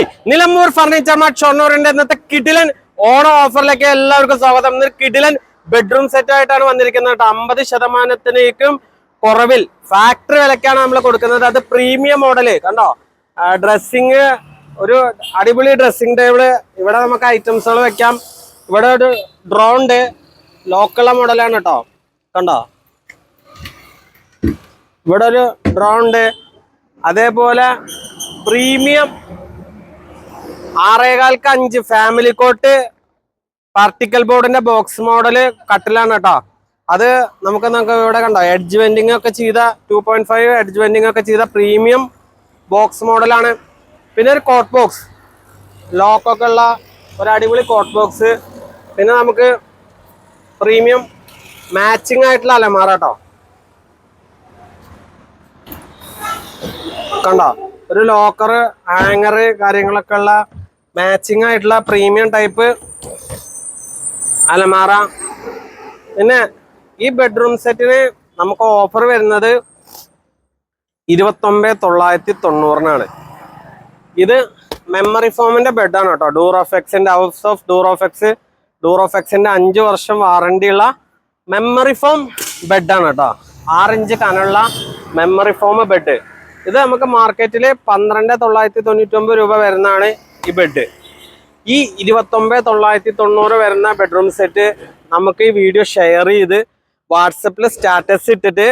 Hi Nilambur furniture mart ഷൊർണൂറിന്റെ ഇന്നത്തെ കിഡിലൻ ഓണം ഓഫറിലേക്ക് എല്ലാവർക്കും സ്വാഗതം. കിഡിലൻ ബെഡ്റൂം സെറ്റ് ആയിട്ടാണ് വന്നിരിക്കുന്നത് അമ്പത് ശതമാനത്തിനേക്കും കുറവിൽ ഫാക്ടറി വിലക്കാണ് നമ്മൾ കൊടുക്കുന്നത്. അത് പ്രീമിയം മോഡൽ കണ്ടോ? ഡ്രസ്സിങ് ഒരു അടിപൊളി ഡ്രസ്സിംഗ് ടേബിൾ ഇവിടെ നമുക്ക് ഐറ്റംസുകൾ വെക്കാം. ഇവിടെ ഒരു ഡ്രോ ഉണ്ട്. ലോക്കുള്ള മോഡലാണ് കേട്ടോ. കണ്ടോ? ഇവിടെ ഒരു ഡ്രോ ഉണ്ട്. അതേപോലെ പ്രീമിയം ആറേകാൽക്ക് അഞ്ച്. ഫാമിലി കോട്ട് പാർട്ടിക്കൽ ബോർഡിന്റെ ബോക്സ് മോഡൽ കട്ടിലാണ് കേട്ടോ. അത് നമുക്ക് നമുക്ക് ഇവിടെ കണ്ടോ. എഡ്ജ് വെൻഡിങ് ഒക്കെ ചെയ്ത two point five edge banding ഒക്കെ ചെയ്ത പ്രീമിയം ബോക്സ് മോഡലാണ് പിന്നെ ഒരു കോട്ട് ബോക്സ് ലോക്കൊക്കെ ഉള്ള ഒരു അടിപൊളി കോട്ട് ബോക്സ് പിന്നെ നമുക്ക് പ്രീമിയം മാച്ചിങ് ആയിട്ടുള്ള അലമാറ കേട്ടോ. കണ്ടോ? ഒരു ലോക്കറ് ഹാങ്ങറ് കാര്യങ്ങളൊക്കെ ഉള്ള മാച്ചിങ് ആയിട്ടുള്ള പ്രീമിയം ടൈപ്പ് അലമാറ. പിന്നെ ഈ ബെഡ്റൂം സെറ്റിന് നമുക്ക് ഓഫർ വരുന്നത് ഇരുപത്തൊമ്പത് തൊള്ളായിരത്തി തൊണ്ണൂറിനാണ് ഇത് മെമ്മറി ഫോമിന്റെ ബെഡാണ് കേട്ടോ. ഡൂറോഫെക്സിന്റെ ഹൗസ് ഓഫ് ഡൂറോഫെക്സ് ഡൂറോഫെക്സിന്റെ അഞ്ച് വർഷം വാറണ്ടിയുള്ള മെമ്മറി ഫോം ബെഡാണ് കേട്ടോ. ആറിഞ്ച് കനുള്ള മെമ്മറി ഫോം ബെഡ് ഇത് നമുക്ക് മാർക്കറ്റിൽ പന്ത്രണ്ട് തൊള്ളായിരത്തി തൊണ്ണൂറ്റി ഒമ്പത് രൂപ വരുന്നതാണ് ഈ ബെഡ് ഈ ഇരുപത്തൊമ്പത് തൊള്ളായിരത്തി തൊണ്ണൂറ് വരുന്ന ബെഡ്റൂം സെറ്റ് നമുക്ക് ഈ വീഡിയോ ഷെയർ ചെയ്ത് വാട്സപ്പിൽ സ്റ്റാറ്റസ് ഇട്ടിട്ട്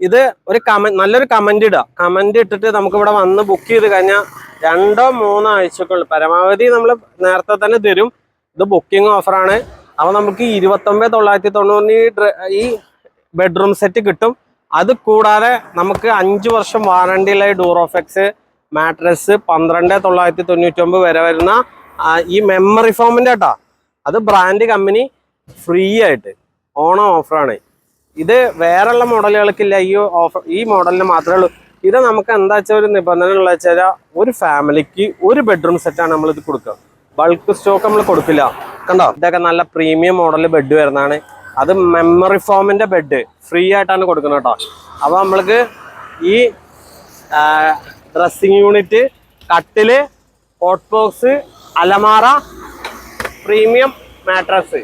ഇത് ഒരു കമന്റ് നല്ലൊരു കമന്റ് ഇടുക. കമന്റ് ഇട്ടിട്ട് നമുക്ക് ഇവിടെ വന്ന് ബുക്ക് ചെയ്ത് കഴിഞ്ഞാൽ രണ്ടോ മൂന്നോ ആഴ്ചക്കുള്ളിൽ പരമാവധി നമ്മൾ നേരത്തെ തന്നെ തരും. ഇത് ബുക്കിംഗ് ഓഫറാണ് അപ്പോൾ നമുക്ക് ഇരുപത്തൊമ്പത് തൊള്ളായിരത്തി തൊണ്ണൂറിന് ഈ ഈ ബെഡ്റൂം സെറ്റ് കിട്ടും. അത് കൂടാതെ നമുക്ക് അഞ്ച് വർഷം വാറണ്ടിയിലെ ഡൂറോഫെക്സ് മാട്രസ് പന്ത്രണ്ട് തൊള്ളായിരത്തി തൊണ്ണൂറ്റി ഒമ്പത് വരെ വരുന്ന ഈ മെമ്മറി ഫോമിന്റെ കേട്ടോ. അത് ബ്രാൻഡ് കമ്പനി ഫ്രീ ആയിട്ട് ഓണം ഓഫറാണ് ഇത് വേറെയുള്ള മോഡലുകൾക്കില്ല ഈ ഓഫർ ഈ മോഡലിന് മാത്രമേ ഉള്ളൂ. ഇത് നമുക്ക് എന്താ വെച്ചാൽ ഒരു നിബന്ധന ഉള്ള വെച്ചാൽ ഒരു ഫാമിലിക്ക് ഒരു ബെഡ്റൂം സെറ്റാണ് നമ്മൾ ഇത് കൊടുക്കുക. ബൾക്ക് സ്റ്റോക്ക് നമ്മൾ കൊടുക്കില്ല. കണ്ടോ? ഇതൊക്കെ നല്ല പ്രീമിയം മോഡൽ ബെഡ് വരുന്നതാണ്. അത് മെമ്മറി ഫോമിന്റെ ബെഡ് ഫ്രീ ആയിട്ടാണ് കൊടുക്കുന്നത് കേട്ടോ അപ്പോൾ നമ്മൾക്ക് ഈ ഡ്രസ്സിങ് യൂണിറ്റ് കട്ടിൽ ഹോട്ട് ബോക്സ് അലമാറ പ്രീമിയം മാട്രസ്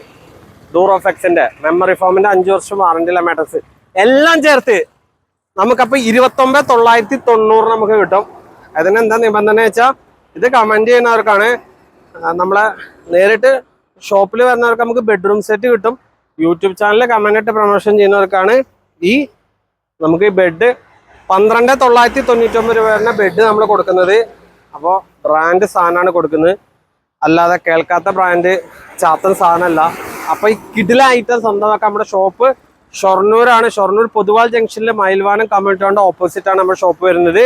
ഡൂറോഫെക്സിന്റെ മെമ്മറി ഫോമിന്റെ അഞ്ചു വർഷം വാറണ്ടിയുള്ള മാട്രസ് എല്ലാം ചേർത്ത് നമുക്കപ്പോൾ ഇരുപത്തൊമ്പത് തൊള്ളായിരത്തി തൊണ്ണൂറ് നമുക്ക് കിട്ടും. അതിനെന്താ നിബന്ധന വെച്ചാൽ ഇത് കമന്റ് ചെയ്യുന്നവർക്കാണ് നമ്മളെ നേരിട്ട് ഷോപ്പിൽ വരുന്നവർക്ക് നമുക്ക് ബെഡ്റൂം സെറ്റ് കിട്ടും. യൂട്യൂബ് ചാനലിൽ കമന്റ് ഇട്ട് പ്രൊമോഷൻ ചെയ്യുന്നവർക്കാണ് ഈ നമുക്ക് ഈ ബെഡ് പന്ത്രണ്ട് തൊള്ളായിരത്തി തൊണ്ണൂറ്റി ഒമ്പത് രൂപ ബെഡ് നമ്മൾ കൊടുക്കുന്നത്. അപ്പോൾ ബ്രാൻഡ് സാധനമാണ് കൊടുക്കുന്നത്. അല്ലാതെ കേൾക്കാത്ത ബ്രാൻഡ് ചാത്തൻ സാധനമല്ല. അപ്പോൾ ഈ കിഡില ഐറ്റം സ്വന്തമാക്കാൻ നമ്മുടെ ഷോപ്പ് ഷൊർണൂരാണ്. ഷൊർണൂർ പൊതുവാൾ ജംഗ്ഷനിലെ മയിൽവാനം കമ്മ്യൂണിറ്റി ഹാളിന്റെ ഓപ്പോസിറ്റ് ആണ് നമ്മുടെ ഷോപ്പ് വരുന്നത്.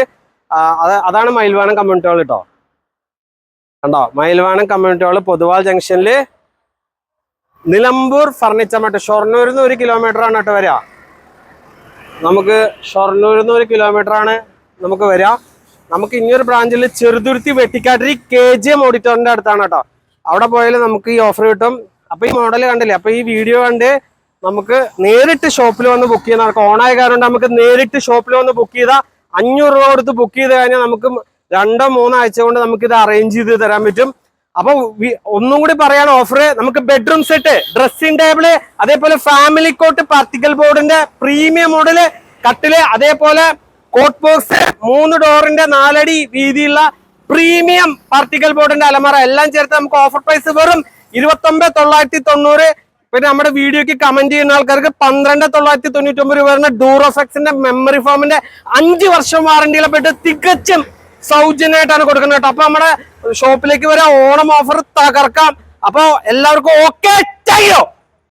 അത് അതാണ് മയിൽവാനം കമ്മ്യൂണിറ്റി ഹാൾ കേട്ടോ കണ്ടോ? മയിൽവാനം കമ്മ്യൂണിറ്റി ഹാൾ പൊതുവാൾ ജംഗ്ഷനിൽ നിലമ്പൂർ ഫർണിച്ചർ മറ്റേ ഷൊർണൂരിൽ നിന്ന് ഒരു കിലോമീറ്റർ ആണ് കേട്ടോ വരിക. നമുക്ക് ഷൊർണൂരിൽ നിന്ന് ഒരു കിലോമീറ്റർ ആണ് നമുക്ക് വരിക. നമുക്ക് ഇനിയൊരു ബ്രാഞ്ചിൽ Cheruthuruthy Vettikattiri K G M ഓഡിറ്റോറിന്റെ അടുത്താണ് കേട്ടോ. അവിടെ പോയാൽ നമുക്ക് ഈ ഓഫർ കിട്ടും. അപ്പൊ ഈ മോഡൽ കണ്ടില്ലേ? അപ്പൊ ഈ വീഡിയോ കണ്ട് നമുക്ക് നേരിട്ട് ഷോപ്പിൽ വന്ന് ബുക്ക് ചെയ്യുന്ന ആൾക്ക് ഓണായ കാരണം നമുക്ക് നേരിട്ട് ഷോപ്പിൽ വന്ന് ബുക്ക് ചെയ്താൽ അഞ്ഞൂറ് രൂപ കൊടുത്ത് ബുക്ക് ചെയ്ത് കഴിഞ്ഞാൽ നമുക്ക് രണ്ടോ മൂന്നോ ആഴ്ച കൊണ്ട് നമുക്ക് ഇത് അറേഞ്ച് ചെയ്ത് തരാൻ പറ്റും. അപ്പൊ ഒന്നും കൂടി പറയാൻ ഓഫർ നമുക്ക് ബെഡ്റൂം സെറ്റ് ഡ്രസ്സിംഗ് ടേബിൾ അതേപോലെ ഫാമിലി കോട്ട് പാർട്ടിക്കൽ ബോർഡിന്റെ പ്രീമിയം മോഡൽ കട്ടിൽ അതേപോലെ കോട്ട് ബോക്സ് മൂന്ന് ഡോറിന്റെ നാലടി വീതിയുള്ള പ്രീമിയം പാർട്ടിക്കൽ ബോർഡിന്റെ അലമാറ എല്ലാം ചേർത്ത് നമുക്ക് ഓഫർ പ്രൈസ് വെറും ഇരുപത്തൊമ്പത് തൊള്ളായിരത്തി തൊണ്ണൂറ്. പിന്നെ നമ്മുടെ വീഡിയോക്ക് കമന്റ് ചെയ്യുന്ന ആൾക്കാർക്ക് പന്ത്രണ്ട് തൊള്ളായിരത്തി തൊണ്ണൂറ്റി ഒമ്പത് രൂപ വരുന്ന ഡൂറോഫെക്സിന്റെ മെമ്മറി ഫോമിന്റെ അഞ്ച് വർഷം വാറണ്ടിയിലെ തികച്ചും സൗജന്യമായിട്ടാണ് കൊടുക്കുന്നത് കേട്ടോ. അപ്പൊ നമ്മുടെ ഷോപ്പിലേക്ക് വരാം ഓണം ഓഫർ തകർക്കാം. അപ്പൊ എല്ലാവർക്കും ഓക്കെ ചെയ്യോ